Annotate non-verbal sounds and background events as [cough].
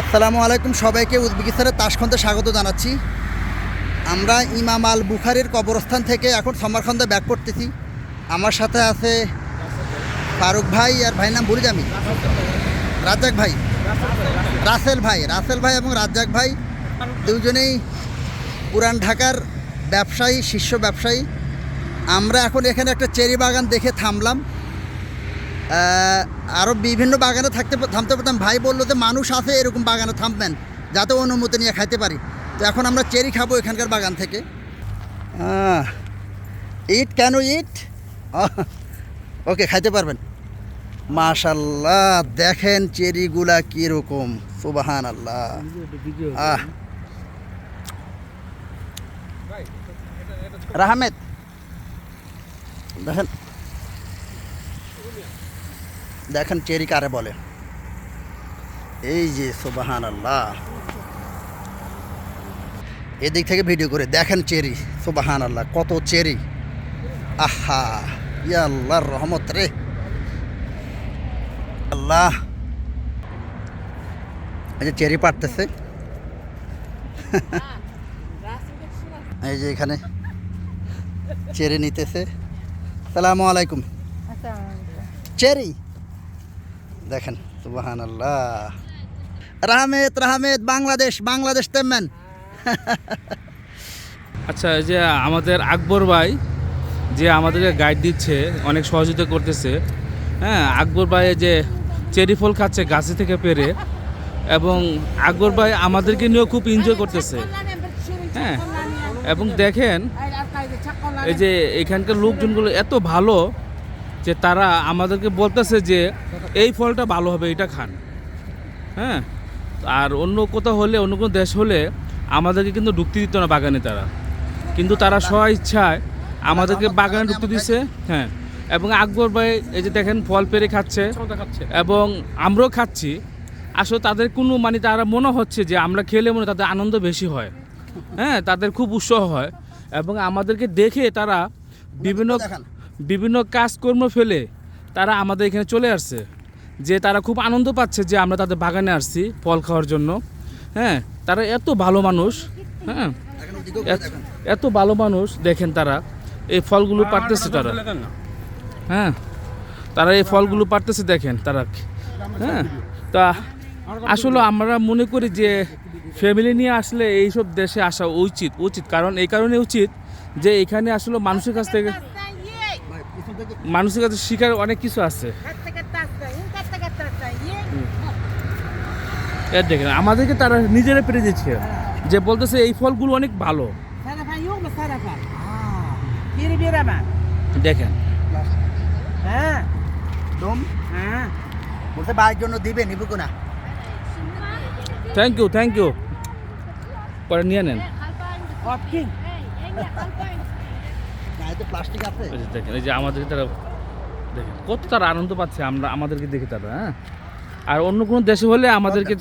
আসসালামু আলাইকুম সবাইকে উজবেকিস্তানের তাসখন্দে স্বাগত জানাচ্ছি। আমরা ইমাম আল বুখারির কবরস্থান থেকে এখন সমরখন্দে ব্যাক করতেছি। আমার সাথে আছে ফারুক ভাই আর ভাই নাম যামি রাজ্জাক ভাই। রাসেল ভাই। রাসেল ভাই এবং রাজ্জাক ভাই দুজনেই পুরান ঢাকার ব্যবসায়ী, শীর্ষ ব্যবসায়ী। আমরা এখন এখানে একটা চেরি বাগান দেখে থামলাম। আরও বিভিন্ন বাগানে থাকতে থামতে পারতাম। ভাই বলল যে, মানুষ আছে, এরকম বাগানে থামবেন, যাতে অনুমতি নিয়ে খাইতে পারি। তো এখন আমরা চেরি খাব এখানকার বাগান থেকে। ইট? কেন ইট? ওকে, খাইতে পারবেন। মাশাল্লাহ দেখেন চেরিগুলা কীরকম। সুবাহান আল্লাহ আহ। রাহমেদ, দেখেন। দেখেন চেরি কারে বলে। এই যে সোবাহান আল্লাহ এদিক থেকে ভিডিও করে দেখেন চেরি সুবাহান আল্লাহ কত চেরি। আহা ইয়া আল্লাহর রহমত রে। আল্লাহ। এই যে চেরি পাড়তেছে। [laughs] এই যে এখানে চেরি নিতেছে। সালামু আলাইকুম। চেরি? দেখেন সুবাহান আল্লাহ রাহমেদ রাহমেদ, বাংলাদেশ বাংলাদেশ তেমন। আচ্ছা এই যে আমাদের আকবর ভাই, যে আমাদেরকে গাইড দিচ্ছে, অনেক সহযোগিতা করতেছে হ্যাঁ আকবর ভাই যে চেরি ফল খাচ্ছে গাছে থেকে পেরে, এবং আকবর ভাই আমাদেরকে নিয়েও খুব এনজয় করতেছে হ্যাঁ এবং দেখেন, এই যে এখানকার লোকজনগুলো এত ভালো যে তারা আমাদেরকে বলতেছে যে এই ফলটা ভালো হবে এটা খান। হ্যাঁ? আর অন্য কোথাও হলে অন্য কোনো দেশ হলে আমাদেরকে কিন্তু ঢুকতে দিত না বাগানে তারা। কিন্তু তারা স্ব ইচ্ছায় আমাদেরকে বাগানে ঢুকতে দিছে হ্যাঁ। এবং আকবর ভাই এই যে দেখেন ফল পেরে খাচ্ছে। এবং আমরাও খাচ্ছি। আসলে তাদের কোনো মানে তারা মনে হচ্ছে যে আমরা খেলে মনে তাদের আনন্দ বেশি হয়। হ্যাঁ? তাদের খুব উৎসাহ হয়। এবং আমাদেরকে দেখে তারা বিভিন্ন। বিভিন্ন কাজকর্ম ফেলে তারা আমাদের এখানে চলে আসছে। যে তারা খুব আনন্দ পাচ্ছে যে আমরা তাদের বাগানে আসছি ফল খাওয়ার জন্য। হ্যাঁ তারা এত ভালো মানুষ হ্যাঁ এত- ভালো মানুষ দেখেন তারা, এই ফলগুলো পারতেছে তারা। হ্যাঁ তারা এই ফলগুলো পারতেছে দেখেন তারা। হ্যাঁ তা আসলে আমরা মনে করি যে ফ্যামিলি নিয়ে আসলে এইসব দেশে আসা উচিত উচিত। কারণ এই কারণে উচিত যে এখানে আসলে মানুষের কাছ থেকে মানুষের কাছে শিখার অনেক কিছু আছে। দেখেন, আমাদেরকে তারা নিজেরা পেরে দিচ্ছে। যে বলতেছে এই ফলগুলো অনেক ভালো. দেখেন. ডোম বলতে জন্য দিবে না থ্যাংক ইউ থ্যাংক ইউ পরে নিয়ে নেন প্লাস্টিক আছে। দেখেন এই যে আমাদেরকে তারা দেখেন কত তারা আনন্দ পাচ্ছে আমরা আমাদেরকে দেখে তারা হ্যাঁ? আর অন্য কোনো দেশে হলে আমাদেরকে